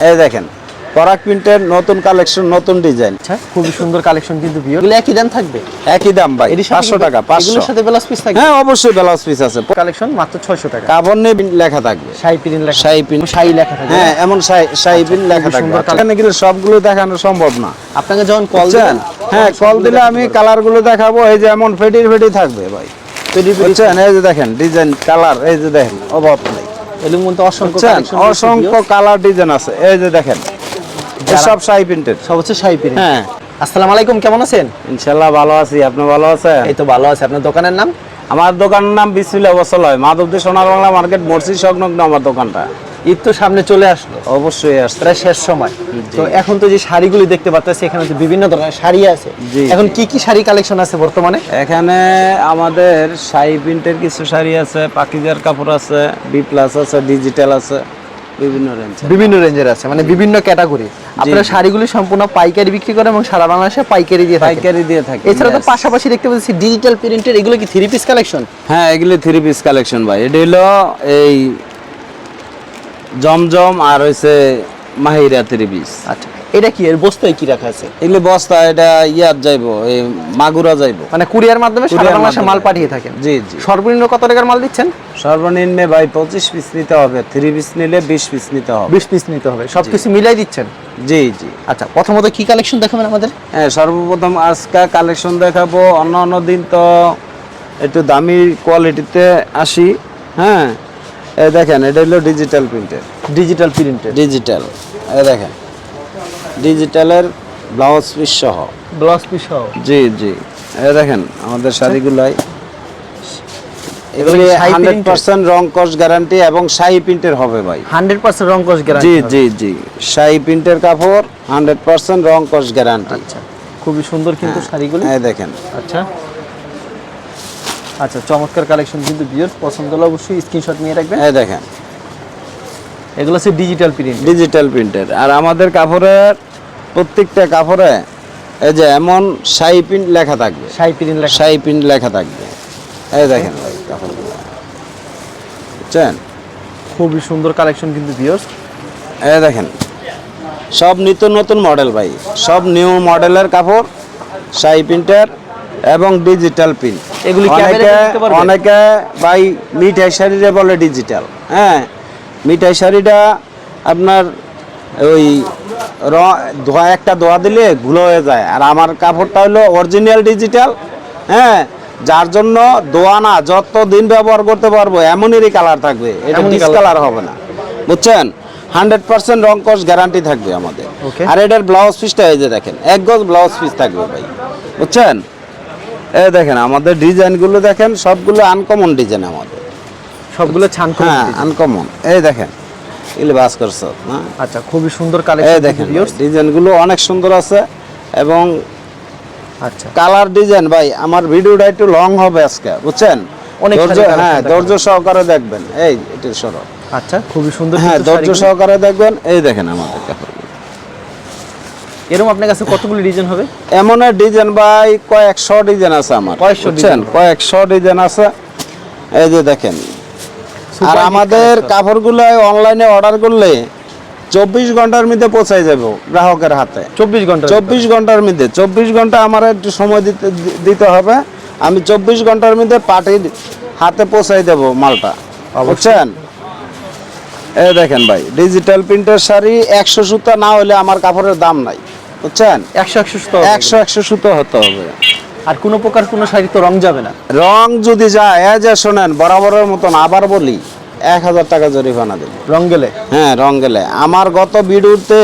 এই দেখেন পরাগ প্রিন্টের নতুন কালেকশন নতুন ডিজাইন আচ্ছা খুবই সুন্দর কালেকশন কিন্তু ভিউ এগুলো একই দাম থাকবে? একই দাম ভাই এটির সাথে পাঁচশো কিন্তু- টাকা পাঁচশো। এগুলোর সাথে ব্লাউজ পিস থাকবে? হ্যাঁ অবশ্যই ব্লাউজ পিস আছে। কালেকশন মাত্র 600 টাকা। কাপড় নিয়ে লেখা থাকবে। শাই প্রিন্ট লেখা শাহী print। শাই লেখা থাকবে। হ্যাঁ এমন শাহী পিন লেখা থাকবে। সুন্দর colour। এখানে গেলে সবগুলো দেখানো সম্ভব না। আপনাকে যখন কল দেন হ্যাঁ কল দিলে আমি কালারগুলো দেখাবো এই যে এমন ফেটি ফেটি থাকবে ভাই। এই যে দেখেন ডিজাইন কালার এই যে দেখেন অভাব নেই। এর বলতে অসংখ্য অসংখ্য কালার ডিজাইন আছে। এই যে দেখেন সব শাহী সব হচ্ছে শাই প্রিন্ট। হ্যাঁ। আসসালামু আলাইকুম কেমন আছেন? ইনশাল্লাহ ভালো আছি। আপনি ভালো আছেন? এই তো ভালো আছি। আপনার দোকানের নাম? আমার দোকানের নাম বিসমিল্লাহ বসলয় মাধবদী সোনার বাংলা মার্কেট মসজিদ সংলগ্ন আমার দোকানটা। ঈদ তো সামনে চলে আসলো। অবশ্যই প্রায় শেষ সময়। তো এখন তো যে শাড়িগুলি দেখতে পাচ্ছি এখানে তো বিভিন্ন ধরনের শাড়ি আছে। এখন কি কি শাড়ি কালেকশন আছে বর্তমানে? এখানে আমাদের শাড়ি প্রিন্টের কিছু শাড়ি আছে পাকিজার কাপড় আছে বি প্লাস আছে ডিজিটাল আছে বিভিন্ন রেঞ্জ বিভিন্ন রেঞ্জের আছে মানে বিভিন্ন ক্যাটাগরি আপনারা শাড়িগুলি সম্পূর্ণ পাইকারি বিক্রি করে এবং সারা বাংলাদেশে পাইকারি দিয়ে থাকে পাইকারি দিয়ে থাকে এছাড়া তো পাশাপাশি দেখতে পাচ্ছি ডিজিটাল প্রিন্টের এগুলো কি থ্রি পিস কালেকশন হ্যাঁ এগুলি থ্রি পিস কালেকশন ভাই। এটা হলো এই জমজম আর হইছে মাহিরা পিস আচ্ছা এটা কি এর বস্তায় কি রাখা আছে? এগুলো বস্তা এটা ইয়ার যাইবো এই মাগুরা যাইবো। মানে কুরিয়ার মাধ্যমে সারা বাংলাদেশে মাল পাঠিয়ে থাকেন? জি জি। সর্বনিম্ন কত টাকার মাল দিচ্ছেন? সর্বনিম্নে ভাই পঁচিশ পিস নিতে হবে থ্রি পিস নিলে বিশ পিস নিতে হবে। বিশ পিস নিতে হবে সবকিছু মিলাই দিচ্ছেন? জি জি। আচ্ছা প্রথমত কি কালেকশন দেখাবেন আমাদের? হ্যাঁ সর্বপ্রথম আজকে কালেকশন দেখাবো অন্য অন্য দিন তো একটু দামি কোয়ালিটিতে আসি হ্যাঁ? এই দেখেন এটা হলো ডিজিটাল প্রিন্টের ডিজিটাল প্রিন্টের ডিজিটাল এই দেখেন ডিজিটালের ব্লাউজ পিস সহ। ব্লাউজ পিস সহ। জি জি। এই দেখেন আমাদের শাড়িগুলাই। এগুলি হান্ড্রেড পার্সেন্ট রং কস গ্যারান্টি এবং শাহি প্রিন্টের হবে ভাই। হান্ড্রেড পার্সেন্ট রং কস জি জি জি। শাহি প্রিন্টের কাপড় হান্ড্রেড পার্সেন্ট রং কস গ্যারান্টি আচ্ছা খুবই সুন্দর কিন্তু শাড়িগুলি। এই দেখেন। আচ্ছা। আচ্ছা চমৎকার কালেকশন কিন্তু বিয়ার পছন্দ হলে অবশ্যই স্ক্রিনশট নিয়ে রাখবেন। হ্যাঁ দেখেন। এগুলো হচ্ছে ডিজিটাল প্রিন্ট ডিজিটাল প্রিন্টের আর আমাদের কাপড়ের প্রত্যেকটা কাপড়ে এই যে এমন শাহি প্রিন্ট লেখা থাকবে। শাই প্রিন্ট লেখা। শাহি প্রিন্ট লেখা থাকবে। এই দেখেন কাপড়গুলো। বুঝছেন? খুবই সুন্দর কালেকশন কিন্তু বিয়ার এই দেখেন। সব নিত্য নতুন মডেল ভাই। সব নিউ মডেলের কাপড় শাহি প্রিন্টার এবং ডিজিটাল প্রিন্ট এগুলি অনেকে অনেকে ভাই মিঠাই শাড়িরে বলে ডিজিটাল হ্যাঁ মিঠাই শাড়িটা আপনার ওই ধোয়া একটা ধোয়া দিলে ধুলো হয়ে যায়। আর আমার কাপড়টা হলো অরিজিনাল ডিজিটাল হ্যাঁ যার জন্য দোয়া না যত দিন ব্যবহার করতে পারব এমনই কালার থাকবে। এটা কালার হবে না। বুঝছেন? হান্ড্রেড পার্সেন্ট রং কস গ্যারান্টি থাকবে আমাদের। আর এটার ব্লাউজ পিসটা এই যে দেখেন এক গজ ব্লাউজ পিস থাকবে ভাই। বুঝছেন? এই দেখেন আমাদের ডিজাইনগুলো দেখেন সবগুলো আনকমন ডিজাইন আমাদের। সবগুলো ছান হ্যাঁ আনকমন এই দেখেন এগুলো বাস করছ আচ্ছা খুবই সুন্দর এই কালেকশন দেখেন ডিজাইনগুলো অনেক সুন্দর আছে এবং আচ্ছা। কালার ডিজাইন ভাই আমার ভিডিওটা একটু লং হবে আজকে বুঝছেন? অনেক হ্যাঁ ধৈর্য সহকারে দেখবেন। এই একটু সরো। আচ্ছা খুবই সুন্দর হ্যাঁ ধৈর্য সহকারে দেখবেন। এই দেখেন আমাদের। এরকম আপনার কাছে কতগুলো ডিজাইন হবে? এমন ডিজাইন ভাই কয়েকশো ডিজাইন আছে আমার কয়েকশো বুঝছেন? কয়েকশো ডিজাইন আছে। এই যে দেখেন। আর আমাদের কাপড়গুলো অনলাইনে অর্ডার করলে চব্বিশ ঘণ্টার মধ্যে পৌঁছাই যাব গ্রাহকের হাতে। চব্বিশ ঘণ্টা চব্বিশ ঘণ্টার মধ্যে। চব্বিশ ঘণ্টা আমার একটু সময় দিতে দিতে হবে। আমি চব্বিশ ঘণ্টার মধ্যে পার্টির হাতে পৌঁছাই দেব মালটা বুঝছেন? এ দেখেন ভাই ডিজিটাল প্রিন্টের শাড়ি একশো সুতা না হলে আমার কাপড়ের দাম নাই। বুঝছেন? একশো একশো সুতো একশো একশো সুতো হতে হবে। আর কোনো প্রকার কোনো শাড়ি তো রং যাবে না। রং যদি যায় এই যে শোনেন বরাবরের মতন আবার বলি এক হাজার টাকা জরিমানা দেবে। রং গেলে? হ্যাঁ রং গেলে। আমার গত ভিডিওতে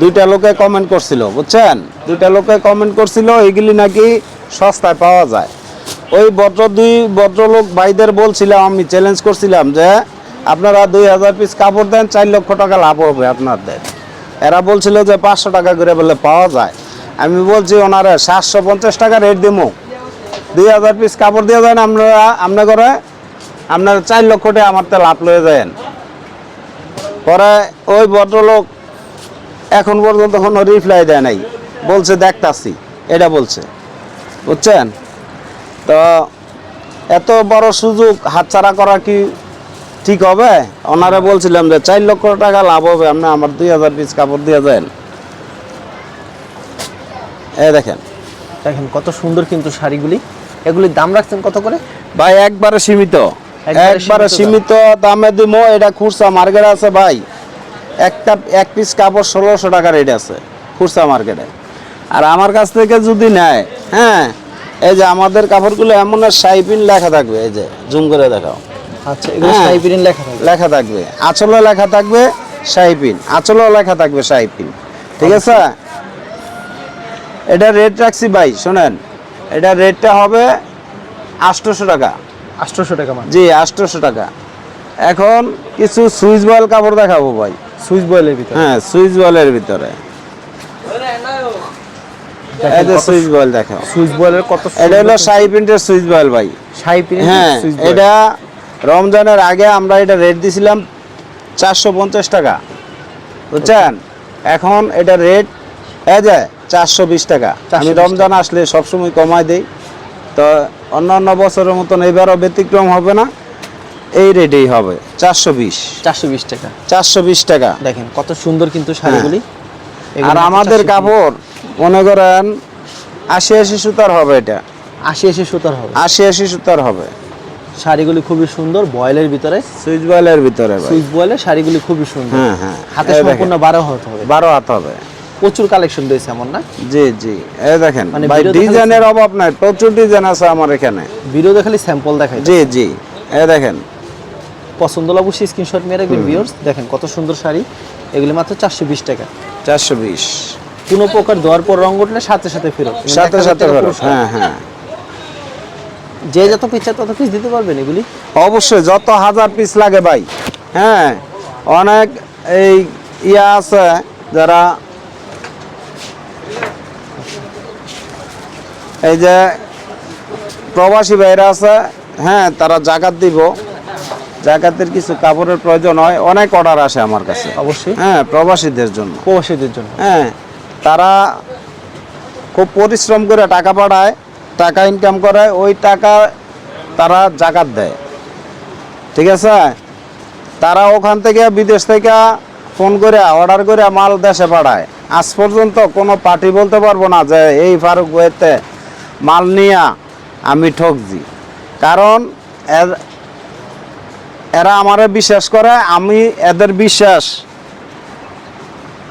দুইটা লোকে কমেন্ট করছিল বুঝছেন? দুইটা লোকে কমেন্ট করছিল এগুলি নাকি সস্তায় পাওয়া যায়। ওই ভদ্র দুই ভদ্রলোক ভাইদের বলছিলাম আমি চ্যালেঞ্জ করছিলাম যে আপনারা দুই হাজার পিস কাপড় দেন চার লক্ষ টাকা লাভ হবে আপনাদের। এরা বলছিল যে পাঁচশো টাকা করে বলে পাওয়া যায়। আমি বলছি, ওনারা সাতশো পঞ্চাশ টাকা রেট দিমু। দুই হাজার পিস কাপড় দিয়ে দেন আপনারা, আপনার করে, আপনার চার লক্ষ টাকা আমার তো লাভ লয়ে যান পরে ওই ভদ্রলোক এখন পর্যন্ত কোনো রিপ্লাই দেয় নাই। বলছে, দেখতাছি। এটা বলছে। বুঝছেন? তো এত বড় সুযোগ হাতছাড়া করা কি ঠিক হবে? ওনারা বলছিলাম যে চার লক্ষ টাকা লাভ হবে আপনি আমার দুই হাজার পিস কাপড় দিয়ে দেন। এ দেখেন। দেখেন কত সুন্দর কিন্তু শাড়িগুলি। এগুলির দাম রাখছেন কত করে? ভাই একবারে সীমিত। একবারে সীমিত দামে। দিমো এটা খুরসা মার্কেট আছে ভাই। একটা এক পিস কাপড় ষোলোশো টাকা রেট আছে খুরসা মার্কেটে। আর আমার কাছ থেকে যদি নেয় হ্যাঁ এই যে আমাদের কাপড়গুলো এমন সাইপিন লেখা থাকবে এই যে জুম করে দেখাও। আচ্ছা এগুলো হ্যাঁ। লেখা থাকবে? লেখা থাকবে। লেখা থাকবে সাইপিন আঁচলেও লেখা থাকবে সাইপিন ঠিক আছে? এটা রেট রাখছি ভাই শোনেন। এটা রেটটা হবে আটশোশো টাকা। আটশোশো টাকা জি আটশোশো টাকা। এখন কিছু সুইচ বয়েল কাপড় দেখাবো ভাই। সুইচ বয়েলের ভিতরে? হ্যাঁ সুইচ বয়েলের ভিতরে। যে সুইচ বয়েল দেখাও। সুইচ বয়েলের কত এটা হলো শাহি প্রিন্টের সুইচ বয়েল ভাই। শাড়ি প্রিন্ট হ্যাঁ এটা রমজানের আগে আমরা এটা রেট দিছিলাম চারশো পঞ্চাশ টাকা। বুঝছেন? এখন এটা রেট এই যে চারশো বিশ টাকা। আমি রমজান আসলে সবসময় কমাই দিই। তো অন্যান্য বছরের মতন এবারও ব্যতিক্রম হবে না এই রেটেই হবে চারশো বিশ। চারশো বিশ টাকা। চারশো বিশ টাকা। দেখেন কত সুন্দর কিন্তু শাড়িগুলি। হ্যাঁ। আর আমাদের কাপড় মনে করেন আশি আশি সুতার হবে এটা। আশি আশি সুতার হবে। আশি আশি সুতার হবে। শাড়িগুলি খুবই সুন্দর বয়েলের ভিতরে। সুইচ বয়েলের ভিতরে সুইচ বয়েলের শাড়িগুলি খুবই সুন্দর। হ্যাঁ হ্যাঁ। হাতে সম্পূর্ণ বারো হতে হবে। বারো হাত হবে। প্রচুর কালেকশন রয়েছে এমন না? জি জি। এই দেখেন মানে ভাই ডিজাইনের অভাব নাই প্রচুর ডিজাইন আছে আমার এখানে। ভিডিও দেখালে স্যাম্পল দেখাই জি জি। এই দেখেন। পছন্দ অবশ্যই স্ক্রিনশট মেরে রাখবেন ভিউয়ার্স দেখেন কত সুন্দর শাড়ি। এগুলি মাত্র চারশো বিশ টাকা। চারশো বিশ। কোনো প্রকার দেওয়ার পর রং উঠলে সাথে সাথে ফেরত। সাথে সাথে ফেরত। হ্যাঁ হ্যাঁ। যে যত পিচ্ছা তত পিস দিতে পারবেন এগুলি? অবশ্যই যত হাজার পিস লাগে ভাই। হ্যাঁ অনেক এই ইয়া আছে যারা এই যে প্রবাসী ভাইরা আছে হ্যাঁ তারা জাকাত দিব। জাকাতের কিছু কাপড়ের প্রয়োজন হয় অনেক অর্ডার আসে আমার কাছে। অবশ্যই। হ্যাঁ প্রবাসীদের জন্য। প্রবাসীদের জন্য। হ্যাঁ তারা খুব পরিশ্রম করে টাকা পাঠায় টাকা ইনকাম করে, ওই টাকা তারা জাকাত দেয়। ঠিক আছে? তারা ওখান থেকে বিদেশ থেকে ফোন করে অর্ডার করে মাল দেশে পাঠায়। আজ পর্যন্ত কোনো পার্টি বলতে পারব না যে, এই ফারুক বইতে মাল নিয়া আমি ঠকছি। কারণ এরা আমারে বিশ্বাস করে, আমি এদের বিশ্বাস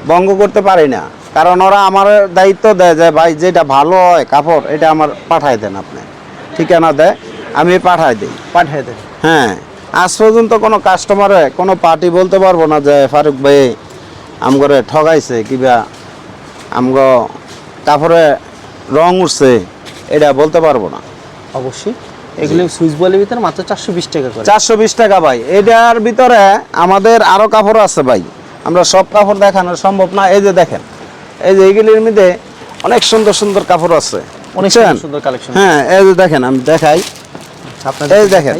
ভঙ্গ করতে পারি না। কারণ ওরা আমার দায়িত্ব দেয় যে ভাই যেটা ভালো হয় কাপড় এটা আমার পাঠাই দেন আপনি। ঠিকানা দেয় আমি পাঠাই দিই। পাঠিয়ে দেন। হ্যাঁ আজ পর্যন্ত কোনো কাস্টমারে কোনো পার্টি বলতে পারব না যে ফারুক ভাই আমগরে ঠগাইছে কিবা আমগো কাপড়ে রং উঠছে এটা বলতে পারব না। অবশ্যই। এগুলি সুইচ বয়েলের ভিতরে মাত্র চারশো বিশ টাকা করে। চারশো বিশ টাকা ভাই। এটার ভিতরে আমাদের আরও কাপড় আছে ভাই। আমরা সব কাপড় দেখানো সম্ভব না। এই যে দেখেন এই যে এইগুলির মধ্যে অনেক সুন্দর সুন্দর কাপড় আছে। অনেক? সুন্দর কালেকশন হ্যাঁ এই যে দেখেন আমি দেখাই। আপনাদের এই দেখেন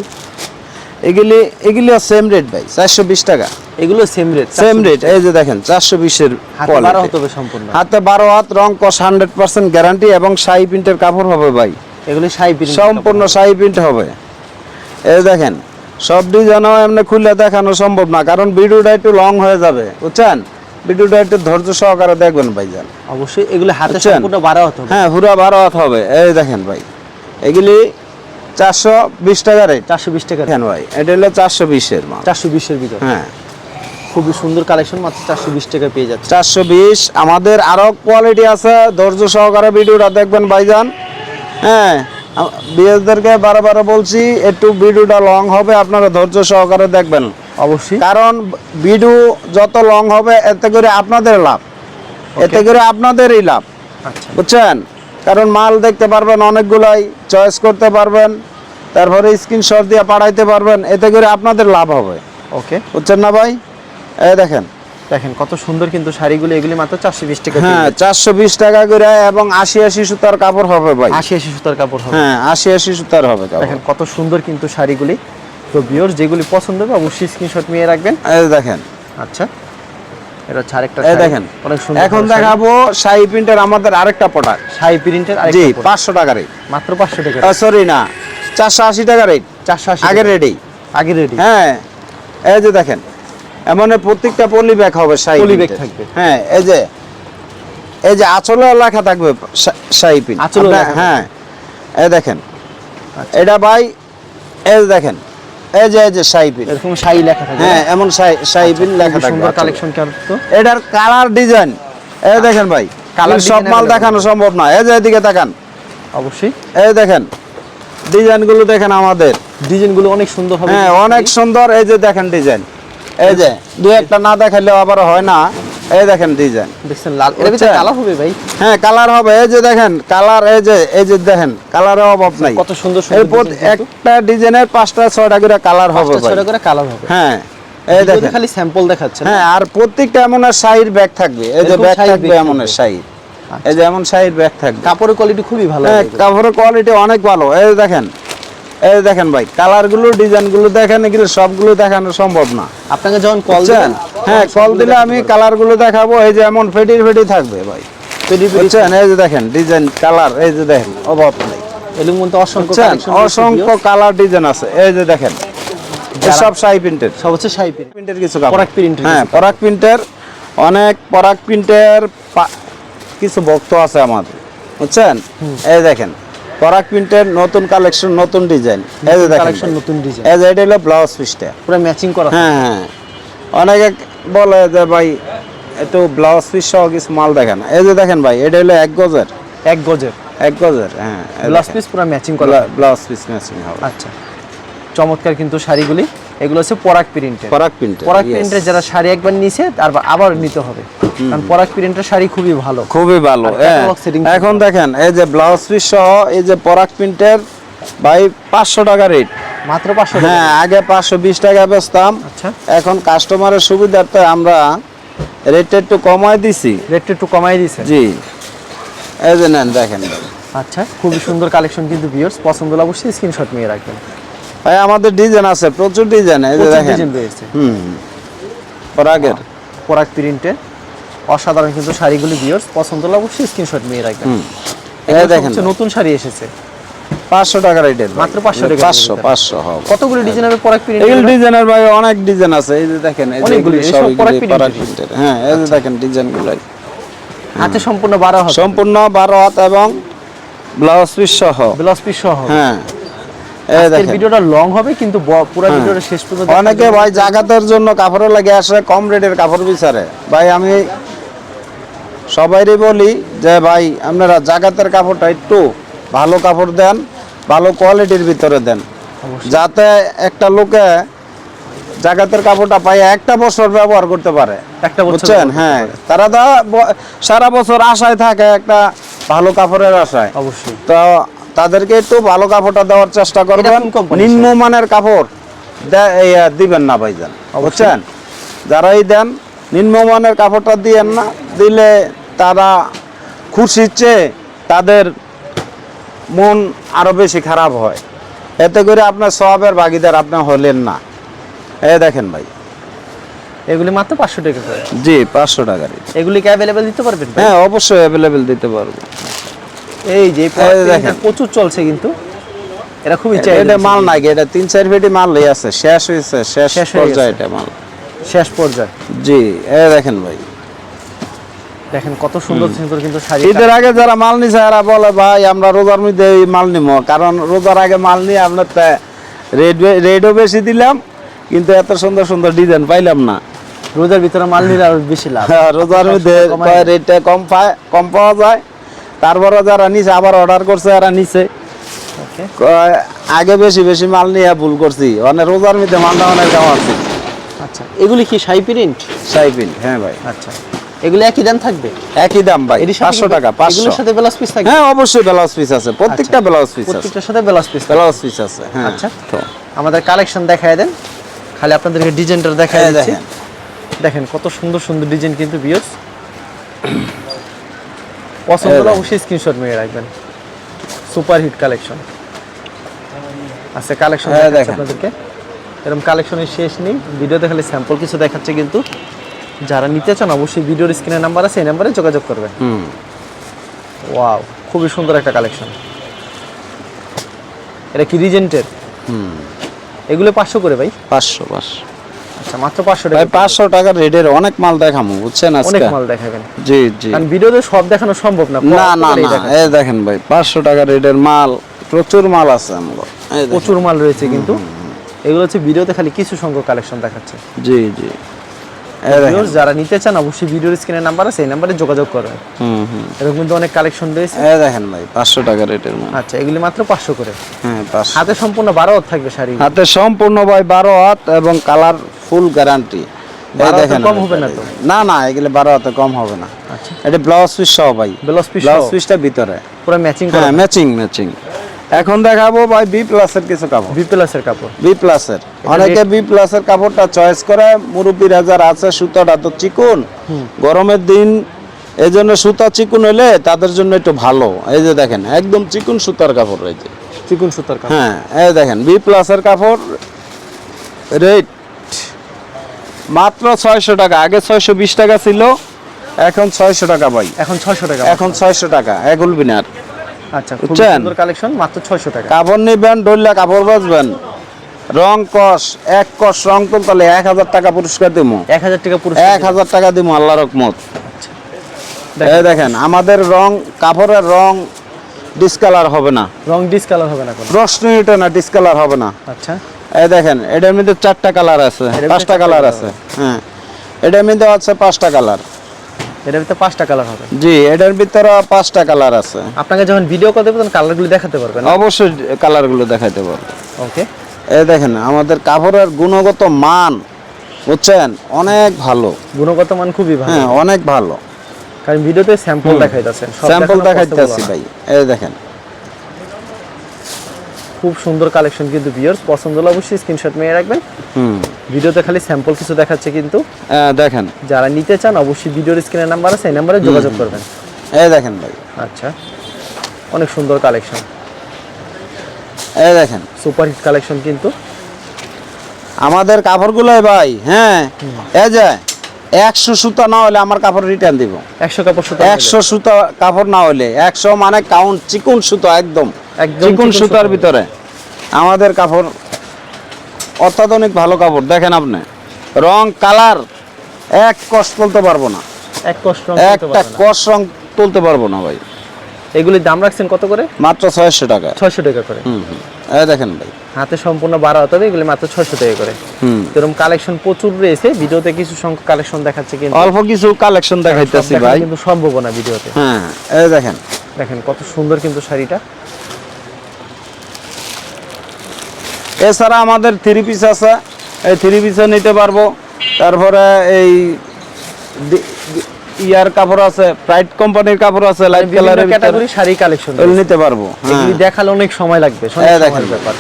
এগুলি এগুলি সেম রেট ভাই চারশো বিশ টাকা। এগুলো সেম রেট সেম রেট এই যে দেখেন চারশো বিশের হাতে বারো হবে সম্পূর্ণ। হাতে বারো হাত রং কস হান্ড্রেড পার্সেন্ট গ্যারান্টি এবং শাহি প্রিন্টের কাপড় হবে ভাই। এগুলি শাড়ি প্রিন্ট সম্পূর্ণ শাহি প্রিন্ট হবে। এই দেখেন সব ডিজাইনও এমনি খুলে দেখানো সম্ভব না কারণ ভিডিওটা একটু লং হয়ে যাবে বুঝছেন? ভিডিওটা একটু ধৈর্য সহকারে দেখবেন ভাইজান। অবশ্যই এগুলি হাতে? সম্পূর্ণ বারো হতে হবে। হ্যাঁ পুরো বারো হাত হবে। এই দেখেন ভাই এগুলি চারশো বিশ টাকা রেট চারশো বিশ টাকা দেখেন ভাই এটা হলো চারশো বিশের মাল। চারশো বিশের ভিতরে। হ্যাঁ। খুবই সুন্দর কালেকশন মাত্র চারশো বিশ টাকা পেয়ে যাচ্ছে। চারশো বিশ আমাদের আরও কোয়ালিটি আছে। ধৈর্য সহকারে ভিডিওটা দেখবেন ভাইজান। হ্যাঁ বিয়েদেরকে বারে বারে বলছি একটু ভিডিওটা লং হবে আপনারা ধৈর্য সহকারে দেখবেন। অবশ্যই। কারণ ভিডিও যত লং হবে এতে করে আপনাদের লাভ। এতে করে আপনাদেরই লাভ। আচ্ছা। বুঝছেন? কারণ মাল দেখতে পারবেন অনেকগুলাই চয়েস করতে পারবেন তারপরে স্ক্রিনশট দিয়ে পাঠাইতে পারবেন এতে করে আপনাদের লাভ হবে। ওকে বুঝছেন না ভাই? এই দেখেন। দেখেন কত সুন্দর কিন্তু শাড়িগুলো এগুলি মাত্র চারশো বিশ টাকা হ্যাঁ। চারশো বিশ টাকা করে এবং আশি আশি সুতার কাপড় হবে ভাই। আশি আশি সুতার কাপড় হবে। হ্যাঁ আশি আশি সুতার হবে দেখেন কত সুন্দর কিন্তু শাড়িগুলি। তো বিয়র যেগুলি পছন্দ হবে অবশ্যই স্ক্রিনশট নিয়ে রাখবেন। এই দেখেন। আচ্ছা। এটা হচ্ছে আরেকটা এই দেখেন। অনেক সুন্দর এখন দেখাবো শাহি প্রিন্টের আমাদের আরেকটা প্রোডাক্ট শাড়ি প্রিন্টের জি আরেকটা পরে। পাঁচশো টাকা রেট মাত্র পাঁচশো টাকা সরি না চারশো আশি টাকা রেট চারশো আশি আগের রেটেই আগে রেডি হ্যাঁ এই যে দেখেন এমন প্রত্যেকটা পলি ব্যাগ হবে শাহী পলি ব্যাগ থাকবে। হ্যাঁ এই যে এই যে আঁচলে লেখা থাকবে শা- শাহী প্রিন্ট লেখা হ্যাঁ এই দেখেন। এটা ভাই এই যে দেখেন এই যে এই যে প্রিন্ট এরকম শাড়ি লেখা থাকে হ্যাঁ এমন শাহী শাহী প্রিন্ট লেখা থাকবে সুন্দর কালেকশন কেন তো? এটার কালার ডিজাইন এই দেখেন ভাই কালার সব মাল দেখানো সম্ভব না। এই যে এদিকে তাকান অবশ্যই। এই দেখেন ডিজাইনগুলো দেখেন আমাদের। ডিজাইনগুলো অনেক সুন্দর হবে। হ্যাঁ অনেক সুন্দর। এই যে দেখেন ডিজাইন। এই যে দুই একটা না দেখালেও আবার হয় না। এই দেখেন ডিজাইন দেখছেন লাল এর ভিতরে কালার হবে ভাই। হ্যাঁ কালার হবে। এই যে দেখেন কালার এই যে এই যে দেখেন কালারের অভাব নাই। কত সুন্দর সুন্দর একটা ডিজাইনের পাঁচটা ছয়টা করে কালার হবে ভাই ছয়টা করে কালার হবে। হ্যাঁ এই দেখেন। খালি স্যাম্পল দেখাচ্ছে হ্যাঁ আর প্রত্যেকটা এমনের শাড়ির ব্যাগ থাকবে। এই যে ব্যাগ থাকবে এমনের থাকবে। শাড়ির। এই যে এমন শাড়ির ব্যাগ থাকবে। কাপড়ের কোয়ালিটি খুবই ভালো হ্যাঁ কাপড়ের কোয়ালিটি অনেক ভালো। এই দেখেন এই দেখেন ভাই কালারগুলো ডিজাইনগুলো দেখেন এগুলো সবগুলো দেখানো সম্ভব না। আপনাকে যখন কল দেন হ্যাঁ কল দিলে আমি কালারগুলো দেখাবো। এই যে এমন ফেটি ফেটি থাকবে ভাই। বুঝছেন? এই যে দেখেন ডিজাইন কালার এই যে দেখেন অভাব নেই। অসংখ্য অসংখ্য কালার ডিজাইন আছে। এই যে দেখেন সব শাই প্রিন্টের সব হচ্ছে print। প্রিন্টের কিছু পরাগ প্রিন্টের হ্যাঁ পরাগ প্রিন্টের অনেক পরাগ প্রিন্টের কিছু ভক্ত আছে আমাদের। বুঝছেন? এই দেখেন পরাগ প্রিন্টের নতুন কালেকশন নতুন ডিজাইন এই যে দেখেন কালেকশন নতুন ডিজাইন এই যে এটা হলো ব্লাউজ পিসটা পুরো ম্যাচিং করা। হ্যাঁ হ্যাঁ। অনেকে বলে যে ভাই একটু ব্লাউজ পিস সহ কিছু মাল দেখেন এই যে দেখেন ভাই এটা হলো এক গজের? এক গজের। এক গজের হ্যাঁ। ব্লাউজ পিস পুরো ম্যাচিং করা। ব্লাউজ পিস ম্যাচিং হবে। আচ্ছা। চমৎকার কিন্তু শাড়িগুলি। এগুলো হচ্ছে পরাগ প্রিন্টের। পরাগ প্রিন্টের পরাগ প্রিন্টের যারা শাড়ি একবার নিছে তারপর আবার নিতে হবে। কারণ পরাগ প্রিন্টের শাড়ি খুবই ভালো। খুবই ভালো হ্যাঁ। এখন দেখেন এই যে ব্লাউজ পিস সহ এই যে পরাগ প্রিন্টের ভাই পাঁচশো টাকা রেট মাত্র পাঁচশো হ্যাঁ আগে পাঁচশো বিশ টাকা বেচতাম। আচ্ছা। এখন কাস্টমারের সুবিধার্থে আমরা রেটটা একটু কমায় দিছি। রেটটা একটু কমাই দিয়েছে জি। এই যে নেন দেখেন। আচ্ছা খুবই সুন্দর কালেকশন কিন্তু ভিউয়ার্স পছন্দ হলে অবশ্যই স্ক্রিনশট নিয়ে রাখবেন। ভাই আমাদের ডিজাইন আছে প্রচুর ডিজাইন এই যে দেখেন। ডিজাইন রয়েছে। হুম। পরাগের। পরাগ প্রিন্টে অসাধারণ কিন্তু শাড়িগুলি ভিউয়ার্স পছন্দ হলে অবশ্যই স্ক্রিনশট নিয়ে রাখবেন। হুম। এই দেখেন। নতুন শাড়ি এসেছে। পাঁচশো টাকা রেটের মাত্র 500 টাকা পাঁচশো রেটের। পাঁচশো হবে কতগুলো ডিজাইন হবে পরাগ এগুলো প্রিন্ট ডিজাইনের ভাই অনেক ডিজাইন আছে। এই যে দেখেন এই যে সব প্রিন্টের হ্যাঁ এই যে দেখেন ডিজাইনগুলো হাতে সম্পূর্ণ বারো হাত। সম্পূর্ণ বারো হাত এবং ব্লাউজ পিস সহ। ব্লাউজ পিস সহ। হ্যাঁ। ভিডিওটা লং হবে কিন্তু পুরো ভিডিওটা শেষ পর্যন্ত অনেকে ভাই জাগাতের জন্য কাপড় লাগে আসে কম রেটের কাপড় বিচারে ভাই আমি সবাইরই বলি যে ভাই আপনারা জাগাতের কাপড়টা একটু ভালো কাপড় দেন ভালো কোয়ালিটির ভিতরে দেন। যাতে একটা লোকে জাগাতের কাপড়টা পাই একটা বছর ব্যবহার করতে পারে। একটা বুঝছেন? হ্যাঁ। তারা ব- সারা বছর আশায় থাকে একটা ভালো কাপড়ের আশায়। অবশ্যই। তো তাদেরকে একটু ভালো কাপড়টা দেওয়ার চেষ্টা করবেন। নিম্নমানের কাপড় দিবেন না ভাইজান। বুঝছেন? যারাই দেন নিম্নমানের কাপড়টা দিয়েন না দিলে তারা খুশির চেয়ে তাদের মন আরও বেশি খারাপ হয়। এতে করে আপনার সবের ভাগিদার আপনি হলেন না। এ দেখেন ভাই। এগুলি মাত্র পাঁচশো টাকা করে। জি পাঁচশো টাকার এগুলি কি অ্যাভেলেবেল দিতে পারবেন হ্যাঁ অবশ্যই অ্যাভেলেবেল দিতে পারব। এই যে দেখেন। প্রচুর চলছে কিন্তু। এটা খুবই চাই এটা মাল নাই এটা তিন চার পেটি মাল লই আছে। শেষ হয়েছে শেষ শেষ পর্যায়ে এটা মাল। শেষ পর্যায়ে। জি এ দেখেন ভাই। দেখেন কত সুন্দর সুন্দর কিন্তু শাড়ি ঈদের আগে যারা মাল নিছে এরা বলে ভাই আমরা রোজার মধ্যে মাল নিব কারণ রোজার আগে মাল নিয়ে আপনার রেড রেডও বেশি দিলাম কিন্তু এত সুন্দর সুন্দর ডিজাইন পাইলাম না। রোজার ভিতরে মাল নিলে আরও বেশি লাভ। হ্যাঁ, রোজার মধ্যে রেটটা কম পায় কম পাওয়া যায়। তারপরে যারা নিছে আবার অর্ডার করছে এরা নিছে। কয়, আগে বেশি বেশি মাল নিয়ে ভুল করছি। মানে রোজার মধ্যে মালটা অনেক দাম আছে আচ্ছা এগুলি কি শাড়ি প্রিন্ট সাইপিন হ্যাঁ ভাই। আচ্ছা। এগুলি একই দাম থাকবে? একই দাম ভাই এটির সাথে পাঁচশো কি- টাকা পাঁচশো। এগুলোর সাথে ব্লাউজ পিস থাকবে? হ্যাঁ অবশ্যই ব্লাউজ পিস আছে প্রত্যেকটা ব্লাউজ পিস আছে। প্রত্যেকটার সাথে ব্লাউজ পিস ব্লাউজ পিস আছে হ্যাঁ আচ্ছা। তো। আমাদের কালেকশন দেখায় দেন। খালি আপনাদেরকে ডিজাইনটা দেখায় দিচ্ছি। দেখেন। কত সুন্দর সুন্দর ডিজাইন কিন্তু ভিউয়ার্স পছন্দ হলে অবশ্যই স্ক্রিনশট মেরে রাখবেন। সুপার হিট কালেকশন আচ্ছা কালেকশন দেখাচ্ছি আপনাদেরকে। এরকম কালেকশনের শেষ নেই। ভিডিওতে খালি স্যাম্পল কিছু দেখাচ্ছে কিন্তু। যারা নিতে চান অবশ্যই ভিডিওর স্ক্রিনের নাম্বার আছে এই নাম্বারে যোগাযোগ করবেন। ওয়াও খুবই সুন্দর একটা কালেকশন। এটা কি রিজেন্টের? হুম। এগুলো পাঁচশো করে ভাই। পাঁচশো পাঁচশো। আচ্ছা মাত্র পাঁচশো ভাই টাকা পাঁচশো টাকার রেটের অনেক মাল দেখামো বুঝছেন অনেক মাল দেখাবেন। জি জি। কারণ ভিডিওতে সব দেখানো সম্ভব না না না না এই দেখেন ভাই পাঁচশো টাকা রেটের মাল প্রচুর মাল আছে আমার এই প্রচুর মাল রয়েছে কিন্তু। এগুলো হচ্ছে ভিডিওতে খালি কিছু সংখ্যক কালেকশন দেখাচ্ছে। জি জি। যারা নিতে চান অবশ্যই ভিডিওর স্ক্রিনের নাম্বার আছে এই নাম্বারে যোগাযোগ করবেন। হুম হুম। এরকম কিন্তু অনেক কালেকশন রয়েছে। এই দেখেন ভাই পাঁচশো টাকা রেটের মাল আচ্ছা এগুলি মাত্র পাঁচশো করে। হ্যাঁ হাতে সম্পূর্ণ বারো হাত থাকবে শাড়ি। হাতে সম্পূর্ণ ভাই বারো হাত এবং কালার ফুল গ্যারান্টি বারো হাতে কম হবে না তো? না না এগুলো বারো হাতে কম হবে না। আচ্ছা। এটা ব্লাউজ পিস সহ ভাই। ব্লাউজ পিস ব্লাউজ পিসটা ভিতরে। পুরো ম্যাচিং করা। হ্যাঁ ম্যাচিং ম্যাচিং এখন দেখাবো ভাই বি প্লাসের কিছু কাপড়। বি প্লাসের কাপড়। বি প্লাসের অনেকে বি প্লাসের কাপড়টা চয়েস করে মুরব্বীর হাজার আছে সুতাটা তো চিকুন। গরমের দিন এই জন্য সুতা চিকুন হলে তাদের জন্য একটু ভালো। এই যে দেখেন একদম চিকুন সুতার কাপড় রয়েছে। চিকুন সুতার কাপড়। হ্যাঁ এই দেখেন বি প্লাসের কাপড় রেট মাত্র ছয়শো টাকা আগে ছয়শো বিশ টাকা ছিল এখন ছয়শো টাকা ভাই। এখন ছয়শো টাকা। এখন ছয়শো টাকা এগুল বিনার। আচ্ছা খুব বুঝছেন? সুন্দর কালেকশন মাত্র ছয়শো টাকা। কাপড় নিবেন ডললে কাপড় বাঁচবেন। রং কস এক কস রং তুলতলে এক হাজার টাকা পুরস্কার দিব এক হাজার টাকা পুরো এক হাজার টাকা দিব আল্লাহ রকমত দেখেন। এই দেখেন। আমাদের রং কাপড়ের রং ডিসকালার হবে না। রং ডিসকালার হবে না প্রশ্নই ওঠে না ডিসকালার হবে না। আচ্ছা। এই দেখেন এটার মধ্যে চারটা কালার আছে পাঁচটা কালার আছে হ্যাঁ। এটার মধ্যে আছে পাঁচটা কালার এটার ভিতরে পাঁচটা কালার হবে। জি এটার ভিতরে পাঁচটা কালার আছে। আপনাকে যখন ভিডিও কল দেবেন কালারগুলো দেখাতে পারবেন অবশ্যই কালারগুলো দেখাইতে পারব। ওকে এই দেখেন আমাদের কাপড়ের গুণগত মান বুঝছেন? অনেক ভালো। গুণগত মান খুবই ভালো। হ্যাঁ অনেক ভালো। কারণ ভিডিওতে স্যাম্পল দেখাইতেছেন। স্যাম্পল দেখাইতেছি ভাই। এই দেখেন। খুব সুন্দর কালেকশন কিন্তু ভিউয়ার্স পছন্দ হলে অবশ্যই স্ক্রিনশট নিয়ে রাখবেন। হুম। ভিডিওতে খালি স্যাম্পল কিছু দেখাচ্ছে কিন্তু। দেখেন। যারা নিতে চান অবশ্যই ভিডিওর স্ক্রিনের নাম্বার আছে এই নাম্বারে যোগাযোগ করবেন। এই দেখেন ভাই। আচ্ছা। অনেক সুন্দর কালেকশন এই দেখেন। সুপার হিট কালেকশন কিন্তু। আমাদের কাপড়গুলোই ভাই হ্যাঁ। এই যে একশো সুতা না হলে আমার কাপড় রিটার্ন দিব। একশো কাপড় সুতা একশো সুতা কাপড় না হলে একশো মানে কাউন্ট চিকুন সুতো একদম। চিকুন সুতার ভিতরে। আমাদের কাপড় অত্যাধুনিক ভালো কাপড় দেখেন আপনি। রং কালার এক কষ তুলতে পারব না। এক কষ্ট একটা কষ রং তুলতে পারব না ভাই। এগুলির দাম রাখছেন কত করে? মাত্র ছয়শো টাকা। ছয়শো টাকা করে। হুম হুম। দেখেন ভাই। হাতে সম্পূর্ণ বারো হতে এগুলি মাত্র ছয়শো টাকা করে। এরকম কালেকশন প্রচুর রয়েছে ভিডিওতে কিছু সংখ্যক কালেকশন দেখাচ্ছে কিন্তু। অল্প কিছু কালেকশন দেখাইতেছি ভাই কিন্তু সম্ভব না ভিডিওতে। হ্যাঁ এই দেখেন। দেখেন কত সুন্দর কিন্তু শাড়িটা। এছাড়া আমাদের থ্রি পিস আছে এই থ্রি পিসও নিতে পারব। তারপরে এই ইয়ার কাপড় আছে প্রাইড কোম্পানির কাপড় আছে লাইট কালারের ক্যাটাগরি শাড়ি কালেকশন নিতে পারব হ্যাঁ। এগুলি দেখালে অনেক সময় লাগবে সময়ের দেখেন। ব্যাপার।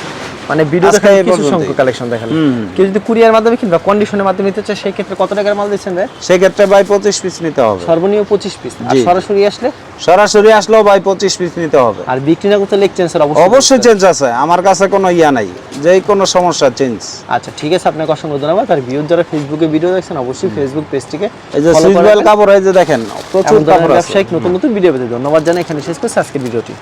মানে ভিডিও এই কিছু। সংখ্যক কালেকশন দেখালে কেউ যদি কুরিয়ার মাধ্যমে কিংবা কন্ডিশনের মাধ্যমে নিতে চায় সেই ক্ষেত্রে কত টাকার মাল দিচ্ছেন ভাই? সেক্ষেত্রে ভাই পঁচিশ পিস নিতে হবে। সর্বনিম্ন পঁচিশ পিস আর সরাসরি আসলে? সরাসরি আসলেও ভাই পঁচিশ পিস নিতে হবে। আর বিক্রি না করতে লেগ চেঞ্জের অবশ্যই অবশ্যই চেঞ্জ আছে। আমার কাছে কোনো ইয়া নাই। যে কোনো সমস্যা চেঞ্জ আচ্ছা ঠিক আছে। আপনাকে অসংখ্য ধন্যবাদ। আর ভিউজ যারা ফেসবুকে ভিডিও দেখছেন অবশ্যই ফেসবুক পেজটিকে এই যে করে কাপড় এই যে দেখেন প্রচুর কাপড় আছে। ব্যবসায়িক নতুন নতুন ভিডিও পেতে ধন্যবাদ জানাই। এখানে শেষ করছি। আজকের ভিডিওটি